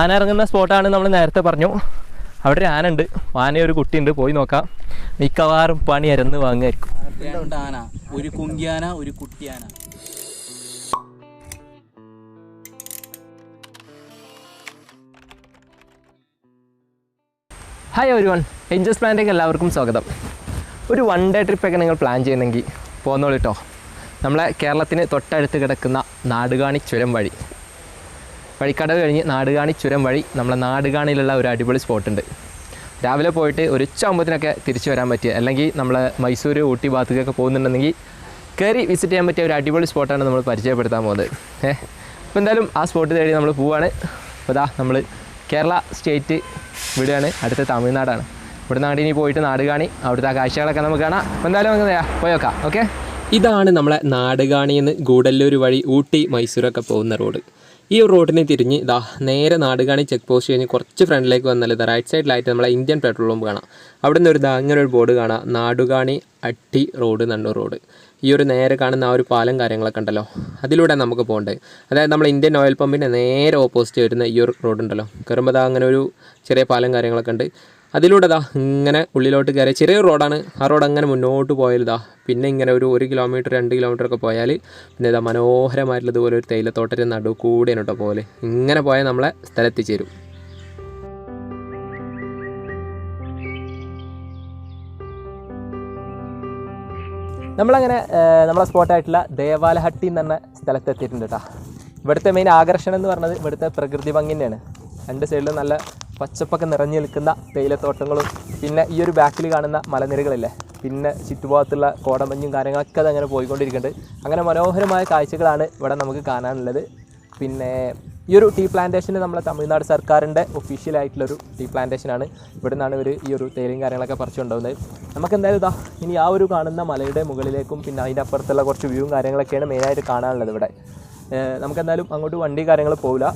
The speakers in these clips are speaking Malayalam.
ആന ഇറങ്ങുന്ന സ്പോട്ടാണ് നമ്മൾ നേരത്തെ പറഞ്ഞു. അവിടെ ഒരു ആന ഉണ്ട്. ആന ഒരു കുട്ടിയുണ്ട്. പോയി നോക്കാം. മിക്കവാറും പണി അരന്ന് വാങ്ങായിരിക്കും ആന. ഒരു കുങ്കിയാന ഒരു കുട്ടിയാന ഹായ് ഒരു വൺ എൻജസ് പ്ലാന്റേക്ക് എല്ലാവർക്കും സ്വാഗതം. ഒരു വൺ ഡേ ട്രിപ്പൊക്കെ നിങ്ങൾ പ്ലാൻ ചെയ്യുന്നെങ്കിൽ പോന്നോളൂ കേട്ടോ നമ്മളെ കേരളത്തിന് തൊട്ടടുത്ത് കിടക്കുന്ന നാടുകാണി ചുരം വഴി. വഴിക്കടവ് കഴിഞ്ഞ് നാടുകാണി ചുരം വഴി നമ്മളെ നാടുകാണിയിലുള്ള ഒരു അടിപൊളി സ്പോട്ടുണ്ട്. രാവിലെ പോയിട്ട് ഒരു ഉച്ചയാകുമ്പോഴത്തേനൊക്കെ തിരിച്ചു വരാൻ പറ്റിയ അല്ലെങ്കിൽ നമ്മൾ മൈസൂർ ഊട്ടി ഭാഗത്തേക്കൊക്കെ പോകുന്നുണ്ടെങ്കിൽ കയറി വിസിറ്റ് ചെയ്യാൻ പറ്റിയ ഒരു അടിപൊളി സ്പോട്ടാണ് നമ്മൾ പരിചയപ്പെടുത്താൻ പോകുന്നത്. ഏഹ് അപ്പോൾ എന്തായാലും ആ സ്പോട്ട് തേടി നമ്മൾ പോവാണ്. അപ്പോൾ ഇതാ നമ്മൾ കേരള സ്റ്റേറ്റ് വിടുകയാണ്. അടുത്ത തമിഴ്നാടാണ്. ഇവിടെ ഇനി പോയിട്ട് നാട് കാണി അവിടുത്തെ ആ കാഴ്ചകളൊക്കെ നമുക്ക് കാണാം. അപ്പോൾ എന്തായാലും നമുക്ക് പോയോക്കാം ഓക്കെ? ഇതാണ് നമ്മളെ നാടുകാണിയിൽ നിന്ന് ഗൂഡല്ലൂർ വഴി ഊട്ടി മൈസൂരൊക്കെ പോകുന്ന റോഡ്. ഈ റോഡിന് തിരിഞ്ഞ് ഇതാ നേരെ നാടുകാണി ചെക്ക് പോസ്റ്റ് കഴിഞ്ഞ് കുറച്ച് ഫ്രണ്ടിലേക്ക് വന്നാൽ ഇതാ റൈറ്റ് സൈഡിലായിട്ട് നമ്മളെ ഇന്ത്യൻ പെട്രോൾ പമ്പ് കാണാം. അവിടെ നിന്ന് ഒരു ഇതാ ഒരു ബോർഡ് കാണാം. നാടുകാണി അട്ടി റോഡ് നണ്ണൂർ റോഡ് ഈ ഒരു നേരെ കാണുന്ന ആ ഒരു പാലം കാര്യങ്ങളൊക്കെ ഉണ്ടല്ലോ. അതിലൂടെ നമുക്ക് പോകേണ്ടത് അതായത് നമ്മൾ ഇന്ത്യൻ ഓയിൽ പമ്പിന്റെ നേരെ ഓപ്പോസിറ്റ് വരുന്ന ഈ ഒരു റോഡ് ഉണ്ടല്ലോ. കയറുമ്പോൾ അങ്ങനെ ഒരു ചെറിയ പാലം കാര്യങ്ങളൊക്കെ ഉണ്ട്. അതിലൂടെ ദാ ഇങ്ങനെ ഉള്ളിലോട്ട് കയറി ചെറിയൊരു റോഡാണ്. ആ റോഡ് അങ്ങനെ മുന്നോട്ട് പോയാലിതാ പിന്നെ ഇങ്ങനെ ഒരു ഒരു കിലോമീറ്റർ രണ്ട് കിലോമീറ്റർ ഒക്കെ പോയാൽ പിന്നെ ഇതാ മനോഹരമായിട്ടുള്ള ഇതുപോലെ ഒരു തേയിലത്തോട്ടത്തിന്റെ നടു കൂടെയാണ് കേട്ടോ പോലെ ഇങ്ങനെ പോയാൽ നമ്മളെ സ്ഥലത്തിച്ചേരും. നമ്മളങ്ങനെ നമ്മളെ സ്പോട്ടായിട്ടുള്ള ദേവാലഹട്ടി എന്ന് പറഞ്ഞ സ്ഥലത്ത് എത്തിയിട്ടുണ്ട് കേട്ടോ. ഇവിടുത്തെ മെയിൻ ആകർഷണം എന്ന് പറഞ്ഞത് ഇവിടുത്തെ പ്രകൃതി ഭംഗി തന്നെയാണ് രണ്ട് സൈഡിലും നല്ല പച്ചപ്പൊക്കെ നിറഞ്ഞു നിൽക്കുന്ന തേയിലത്തോട്ടങ്ങളും പിന്നെ ഈ ഒരു ബാക്കിൽ കാണുന്ന മലനിരകളില്ലേ? പിന്നെ ചുറ്റുഭാഗത്തുള്ള കോടമഞ്ഞും കാര്യങ്ങളൊക്കെ അതങ്ങനെ പോയിക്കൊണ്ടിരിക്കുന്നുണ്ട്. അങ്ങനെ മനോഹരമായ കാഴ്ചകളാണ് ഇവിടെ നമുക്ക് കാണാനുള്ളത്. പിന്നെ ഈ ഒരു ടീ പ്ലാന്റേഷൻ നമ്മളെ തമിഴ്നാട് സർക്കാരിന്റെ ഒഫീഷ്യലായിട്ടുള്ളൊരു ടീ പ്ലാന്റേഷനാണ് ഇവിടെ നിന്നാണ് ഇവർ ഈ ഒരു തേയിലയും കാര്യങ്ങളൊക്കെ പറിച്ചുകൊണ്ടുപോകുന്നത് നമുക്ക് എന്തായാലും ഇതാ ഇനി ആ ഒരു കാണുന്ന മലയുടെ മുകളിലേക്കും പിന്നെ അതിന്റെ അപ്പുറത്തുള്ള കുറച്ച് വ്യൂവും കാര്യങ്ങളൊക്കെയാണ് മെയിനായിട്ട് കാണാനുള്ളത് ഇവിടെ. ഏഹ് നമുക്ക് എന്തായാലും അങ്ങോട്ട് വണ്ടി കാര്യങ്ങൾ പോകില്ല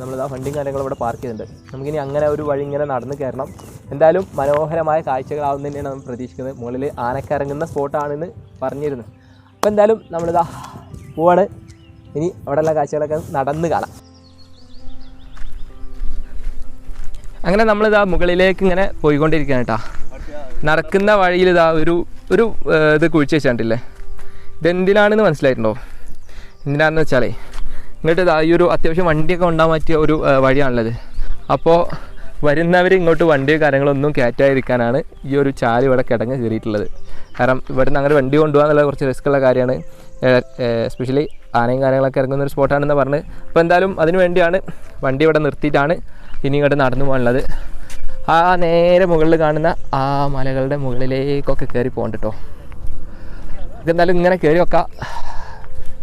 നമ്മളിതാ വണ്ടിയും കാര്യങ്ങളും ഇവിടെ പാർക്ക് ചെയ്തിട്ടുണ്ട്. നമുക്കിനി അങ്ങനെ ഒരു വഴി ഇങ്ങനെ നടന്ന് കയറണം എന്തായാലും മനോഹരമായ കാഴ്ചകളാവുന്ന തന്നെയാണ് നമ്മൾ പ്രതീക്ഷിക്കുന്നത്. മുകളിൽ ആനക്കിറങ്ങുന്ന സ്പോട്ടാണെന്ന് പറഞ്ഞിരുന്നു. അപ്പോൾ എന്തായാലും നമ്മളിതാ പോവാണ്. ഇനി അവിടെയുള്ള കാഴ്ചകളൊക്കെ നടന്ന് കാണാം. അങ്ങനെ നമ്മളിതാ മുകളിലേക്ക് ഇങ്ങനെ പോയിക്കൊണ്ടിരിക്കുകയാണ് കേട്ടോ നടക്കുന്ന വഴിയിൽ ഇതാ ഒരു ഒരു ഇത് കുഴിച്ച് വെച്ചിട്ടില്ലേ ഇതെന്തിനാണെന്ന് മനസ്സിലായിട്ടുണ്ടോ? എന്തിനാണെന്ന് വെച്ചാലേ ഇങ്ങോട്ട് ഈ ഒരു അത്യാവശ്യം വണ്ടിയൊക്കെ ഉണ്ടാകാൻ പറ്റിയ ഒരു വഴിയാണുള്ളത്. അപ്പോൾ വരുന്നവർ ഇങ്ങോട്ട് വണ്ടിയോ കാര്യങ്ങളൊന്നും കയറ്റാതിരിക്കാനാണ് ഈ ഒരു ചാൽ ഇവിടെ കിടങ്ങ് കയറിയിട്ടുള്ളത്. കാരണം ഇവിടുന്ന് അങ്ങനെ വണ്ടി കൊണ്ടുപോകാന്നുള്ള കുറച്ച് റിസ്ക് ഉള്ള കാര്യമാണ്. എസ്പെഷ്യലി ആനയും കാര്യങ്ങളൊക്കെ ഇറങ്ങുന്ന ഒരു സ്പോട്ടാണെന്ന് പറഞ്ഞ്. അപ്പോൾ എന്തായാലും അതിന് വേണ്ടിയാണ് വണ്ടി ഇവിടെ നിർത്തിയിട്ടാണ് ഇനി ഇങ്ങോട്ട് നടന്നു പോകാനുള്ളത്. ആ നേരെ മുകളിൽ കാണുന്ന ആ മലകളുടെ മുകളിലേക്കൊക്കെ കയറി പോകണ്ട കേട്ടോ. എന്തായാലും ഇങ്ങനെ കയറി വെക്കാം.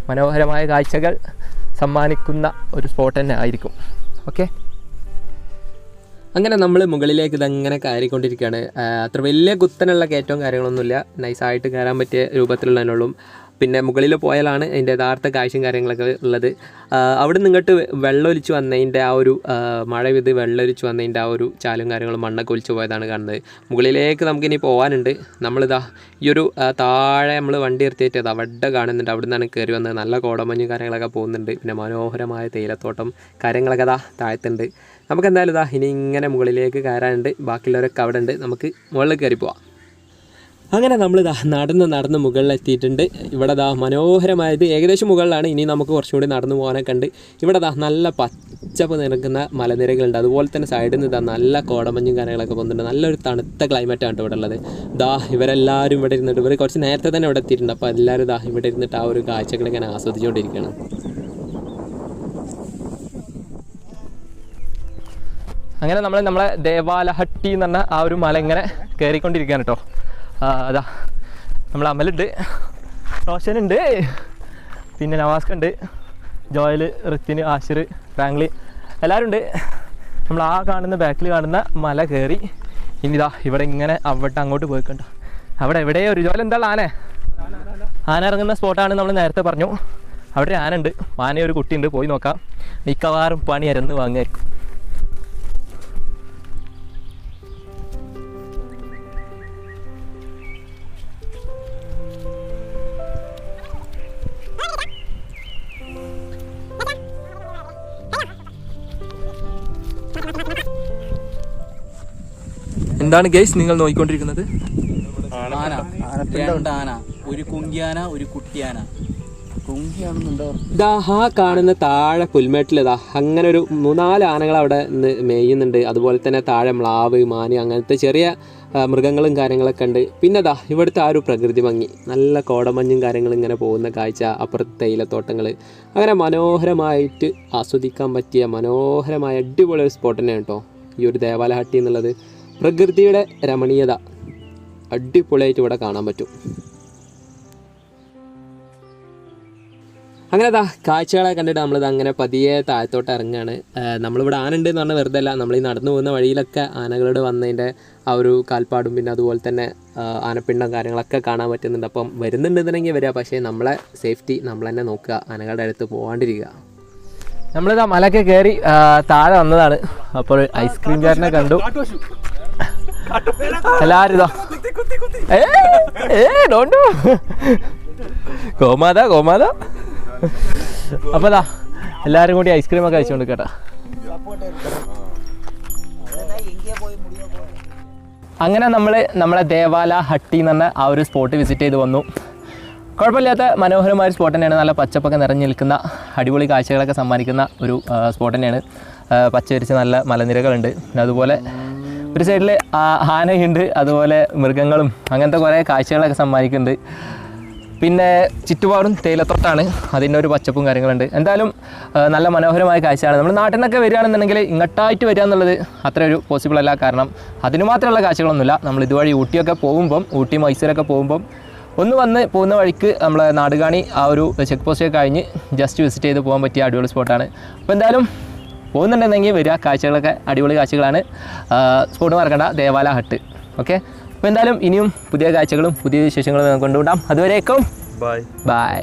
മനോഹരമായ കാഴ്ചകൾ സമ്മാനിക്കുന്ന ഒരു സ്പോട്ട് തന്നെ ആയിരിക്കും. ഓക്കെ അങ്ങനെ നമ്മൾ മുകളിലേക്ക് ഇതങ്ങനെ കയറിക്കൊണ്ടിരിക്കുകയാണ്. അത്ര വലിയ കുത്തനുള്ള കയറ്റവും കാര്യങ്ങളൊന്നുമില്ല. നൈസായിട്ട് കയറാൻ പറ്റിയ രൂപത്തിലുള്ളതിനുള്ളൂ പിന്നെ മുകളിൽ പോയാലാണ് അതിന്റെ യഥാർത്ഥ കാഴ്ചയും കാര്യങ്ങളൊക്കെ ഉള്ളത്. അവിടെ നിങ്ങോട്ട് വെള്ളമൊലിച്ച് വന്നതിന്റെ ആ ഒരു മഴ പെയ്ത് വെള്ളമൊലിച്ച് വന്നതിന്റെ ആ ഒരു ചാലും കാര്യങ്ങളും മണ്ണൊക്കെ ഒലിച്ച് പോയതാണ് കാണുന്നത്. മുകളിലേക്ക് നമുക്കിനി പോകാനുണ്ട് നമ്മളിതാ ഈ ഒരു താഴെ നമ്മൾ വണ്ടി നിർത്തിയിട്ട് അത് അവിടെ കാണുന്നുണ്ട്. അവിടെ നിന്നാണ് കയറി വന്നത്. നല്ല കോടമഞ്ഞ് കാര്യങ്ങളൊക്കെ പോകുന്നുണ്ട്. പിന്നെ മനോഹരമായ തേയിലത്തോട്ടം കാര്യങ്ങളൊക്കെ അതാ താഴത്തുണ്ട്. നമുക്ക് എന്തായാലും ഇതാ ഇനി ഇങ്ങനെ മുകളിലേക്ക് കയറാനുണ്ട്. ബാക്കിയുള്ളവരൊക്കെ അവിടെ ഉണ്ട് നമുക്ക് മുകളിൽ കയറി പോവാം. അങ്ങനെ നമ്മൾ ഇതാ നടന്ന് നടന്ന് മുകളിലെത്തിയിട്ടുണ്ട്. ഇവിടെ ദാ മനോഹരമായത് ഏകദേശം മുകളിലാണ്. ഇനി നമുക്ക് കുറച്ചും കൂടി നടന്നു പോകാനൊക്കെ ഉണ്ട് ഇവിടെ ദാ നല്ല പച്ചപ്പ് നിറക്കുന്ന മലനിരകളുണ്ട്. അതുപോലെ തന്നെ സൈഡിൽ നിന്ന് ഇതാ നല്ല കോടമഞ്ഞും കാര്യങ്ങളൊക്കെ പോകുന്നുണ്ട് നല്ലൊരു തണുത്ത ക്ലൈമറ്റാണ് ഇവിടെ ഉള്ളത്. ദാ ഇവരെല്ലാവരും ഇവിടെ ഇരുന്നിട്ട് ഇവർ കുറച്ച് നേരത്തെ തന്നെ ഇവിടെ എത്തിയിട്ടുണ്ട്. അപ്പോൾ എല്ലാവരും ദാ ഇവിടെ ഇരുന്നിട്ട് ആ ഒരു കാഴ്ചകൾ ഇങ്ങനെ ആസ്വദിച്ചുകൊണ്ടിരിക്കുകയാണ്. അങ്ങനെ നമ്മൾ നമ്മളെ ദേവാലഹട്ടി എന്ന് പറഞ്ഞ ആ ഒരു മല ഇങ്ങനെ കയറിക്കൊണ്ടിരിക്കുകയാണ് കേട്ടോ അതാ. നമ്മൾ അമലുണ്ട്. റോഷനുണ്ട്. പിന്നെ നവാസ്ക ഉണ്ട് ജോയൽ റിത്തിൻ ആഷിർ ഫ്രാങ്ക്ലി എല്ലാവരും ഉണ്ട് നമ്മൾ ആ കാണുന്ന ബാക്കിൽ കാണുന്ന മല കയറി ഇനി ഇതാ ഇവിടെ ഇങ്ങനെ അവിടെ അങ്ങോട്ട് പോയിക്കണ്ട അവിടെ എവിടെയോ ഒരു ജോലി എന്താ ആന? ആന ഇറങ്ങുന്ന സ്പോട്ടാണ് നമ്മൾ നേരത്തെ പറഞ്ഞു. അവിടെ ആന ഉണ്ട് ആനയൊരു കുട്ടിയുണ്ട്. പോയി നോക്കാം. മിക്കവാറും പണി അരന്ന് വാങ്ങുമായിരിക്കും എന്താണ് ഗൈസ് നിങ്ങൾ നോക്കിക്കൊണ്ടിരിക്കുന്നത് ആന. രണ്ട് ആന ഒരു കുങ്കിയാന ഒരു കുട്ടിയാന. ഇതാ ആ കാണുന്ന താഴെ പുൽമേട്ടിലിതാ അങ്ങനെ ഒരു മൂന്നാൽ ആനകൾ അവിടെ മേയുന്നുണ്ട്. അതുപോലെ തന്നെ താഴെ മ്ലാവ് മാന് അങ്ങനത്തെ ചെറിയ മൃഗങ്ങളും കാര്യങ്ങളൊക്കെ ഉണ്ട്. പിന്നെ ദാ ഇവിടുത്തെ ആ ഒരു പ്രകൃതി ഭംഗി. നല്ല കോടമഞ്ഞും കാര്യങ്ങളും ഇങ്ങനെ പോകുന്ന കാഴ്ച അപ്പുറത്ത് തേയിലത്തോട്ടങ്ങൾ അങ്ങനെ മനോഹരമായിട്ട് ആസ്വദിക്കാൻ പറ്റിയ മനോഹരമായ അടിപൊളി ഒരു സ്പോട്ട് തന്നെയാണ് കേട്ടോ ഈ ഒരു ദേവാലഹട്ടി എന്നുള്ളത്. പ്രകൃതിയുടെ രമണീയത അടിപൊളിയായിട്ട് ഇവിടെ കാണാൻ പറ്റും. അങ്ങനെ ദാ കാഴ്ചകളെ കണ്ടിട്ട് നമ്മളിത് അങ്ങനെ പതിയെ താഴത്തോട്ട് ഇറങ്ങുകയാണ് നമ്മളിവിടെ ആന എന്ന് പറഞ്ഞാൽ വെറുതെ അല്ല നമ്മൾ ഈ നടന്നു പോകുന്ന വഴിയിലൊക്കെ ആനകളോട് വന്നതിന്റെ ആ ഒരു കാൽപ്പാടും പിന്നെ അതുപോലെ തന്നെ ആനപ്പിണ്ടം കാര്യങ്ങളൊക്കെ കാണാൻ പറ്റുന്നുണ്ട്. അപ്പം വരുന്നുണ്ടെന്നുണ്ടെങ്കിൽ വരിക പക്ഷേ നമ്മളെ സേഫ്റ്റി നമ്മൾ തന്നെ നോക്കുക ആനകളുടെ അടുത്ത് പോകാണ്ടിരിക്കുക നമ്മളിതാ മലയൊക്കെ കയറി താഴെ വന്നതാണ്. അപ്പോൾ ഐസ്ക്രീം ചാറിനെ കണ്ടു. എല്ലാവരും ഇതാ. ഏ ഏ ഗോമാത ഗോമാത. അപ്പൊ ദാ എല്ലാരും കൂടി ഐസ്ക്രീം ഒക്കെ കഴിച്ചോണ്ട് കേട്ടാ. അങ്ങനെ നമ്മൾ നമ്മളെ ദേവാല ഹട്ടി എന്ന് പറഞ്ഞ ആ ഒരു സ്പോട്ട് വിസിറ്റ് ചെയ്ത് വന്നു. കുഴപ്പമില്ലാത്ത മനോഹരമായ സ്പോട്ട് തന്നെയാണ്. നല്ല പച്ചപ്പൊക്കെ നിറഞ്ഞു നിൽക്കുന്ന അടിപൊളി കാഴ്ചകളൊക്കെ സമ്മാനിക്കുന്ന ഒരു സ്പോട്ട് തന്നെയാണ്. പച്ചവരിച്ച് പച്ച വിരിച്ച നല്ല മലനിരകളുണ്ട്. പിന്നെ അതുപോലെ ഒരു സൈഡിൽ ആനയുണ്ട് അതുപോലെ മൃഗങ്ങളും അങ്ങനത്തെ കുറേ കാഴ്ചകളൊക്കെ സമ്മാനിക്കുന്നുണ്ട്. പിന്നെ ചുറ്റുപാടും തേയിലത്തോട്ടാണ് അതിന്റെ ഒരു പച്ചപ്പും കാര്യങ്ങളുണ്ട്. എന്തായാലും നല്ല മനോഹരമായ കാഴ്ചയാണ്. നമ്മൾ നാട്ടിൽ നിന്നൊക്കെ വരികയാണെന്നുണ്ടെങ്കിൽ ഇങ്ങോട്ടായിട്ട് വരിക എന്നുള്ളത് അത്ര ഒരു പോസിബിൾ അല്ല. കാരണം അതിന് മാത്രമുള്ള കാഴ്ചകളൊന്നുമില്ല. നമ്മൾ ഇതുവഴി ഊട്ടിയൊക്കെ പോകുമ്പം ഊട്ടി മൈസൂരൊക്കെ പോകുമ്പം ഒന്ന് വന്ന് പോകുന്ന വഴിക്ക് നമ്മളെ നാടുകാണി ആ ഒരു ചെക്ക് പോസ്റ്റൊക്കെ കഴിഞ്ഞ് ജസ്റ്റ് വിസിറ്റ് ചെയ്ത് പോകാൻ പറ്റിയ അടിപൊളി സ്പോട്ടാണ് അപ്പോൾ എന്തായാലും പോകുന്നുണ്ടെങ്കിൽ വരിക. കാഴ്ചകളൊക്കെ അടിപൊളി കാഴ്ചകളാണ്. സ്പോട്ട് മറക്കണ്ട. ദേവാല ഹട്ട്. ഓക്കെ അപ്പോൾ എന്തായാലും ഇനിയും പുതിയ കാഴ്ചകളും പുതിയ വിശേഷങ്ങളും കൊണ്ടുവിടാം അതുവരേക്കും ബൈ ബൈ